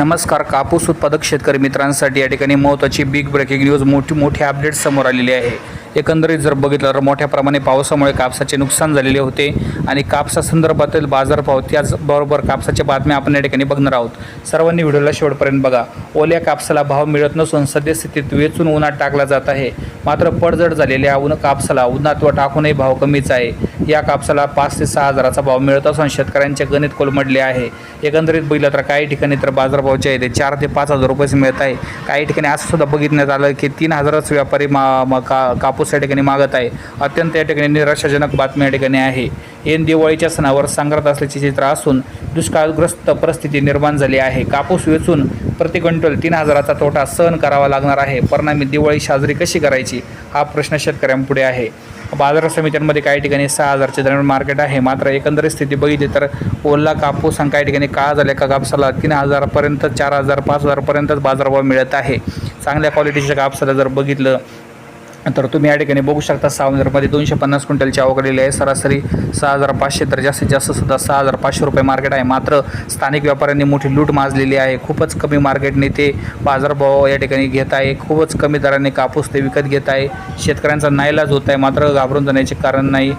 नमस्कार कापूस उत्पादक शेतकरी मित्रांसाठी या ठिकाणी महत्त्वाची बिग ब्रेकिंग न्यूज मोठी मोठी अपडेट समोर आलेली आहे. एकंदरीत जर बघितलं तर मोठ्या प्रमाणे पावसामुळे कापसाचे नुकसान झालेले होते आणि कापसासंदर्भातील बाजारभाव त्याचबरोबर कापसाच्या बातम्या आपण या ठिकाणी बघणार आहोत. सर्वांनी व्हिडिओला शेवटपर्यंत बघा. ओल्या कापसाला भाव मिळत नसून सद्यस्थितीत वेचून उन्हात टाकला जात आहे. मात्र पडझड झालेल्या उन कापसाला उन्हात व टाकूनही भाव कमीच आहे. या कापसाला पाच ते सहा हजाराचा भाव मिळत असून शेतकऱ्यांचे गणित कोलमडले आहे. एकंदरीत बघितलं तर काही ठिकाणी तर बाजारभाव जे आहे ते चार ते पाच हजार रुपयेच मिळत आहे. काही ठिकाणी असं सुद्धा बघितण्यात आलं की तीन हजारच व्यापारी मा का काप कापूस या ठिकाणी मागत आहे. अत्यंत या ठिकाणी निराशाजनक बातमी या ठिकाणी आहे. ऐन दिवाळीच्या सणावर सांगत असल्याचे चित्र असून दुष्काळग्रस्त परिस्थिती निर्माण झाली आहे. कापूस वेचून प्रति क्विंटल तीन हजाराचा तोटा सहन करावा लागणार आहे. परिणामी दिवाळी साजरी कशी करायची? हा प्रश्न शेतकऱ्यांपुढे आहे. बाजार समित्यांमध्ये काही ठिकाणी सहा हजारचे दरम्यान मार्केट आहे. मात्र एकंदरीत स्थिती बघितली तर ओला कापूस आणि काही ठिकाणी काळा झाल्या का कापसाला तीन हजारपर्यंत चार हजार पाच हजारपर्यंतच बाजारभाव मिळत आहे. चांगल्या क्वालिटीच्या कापसाला जर बघितलं तर तुम्ही या ठिकाणी बघू शकता सावनेरमध्ये दोनशे पन्नास क्विंटलची आवक आलेली आहे. सरासरी सहा हजार पाचशे तर जास्तीत जास्त सुद्धा सहा हजार पाचशे रुपये मार्केट आहे. मात्र स्थानिक व्यापाऱ्यांनी मोठी लूट माजलेली आहे. खूपच कमी मार्केटने ते बाजारभाव या ठिकाणी घेत आहे. खूपच कमी दराने कापूस ते विकत घेत आहे. शेतकऱ्यांचा नाईलाज होत आहे. मात्र घाबरून जाण्याचे कारण नाही.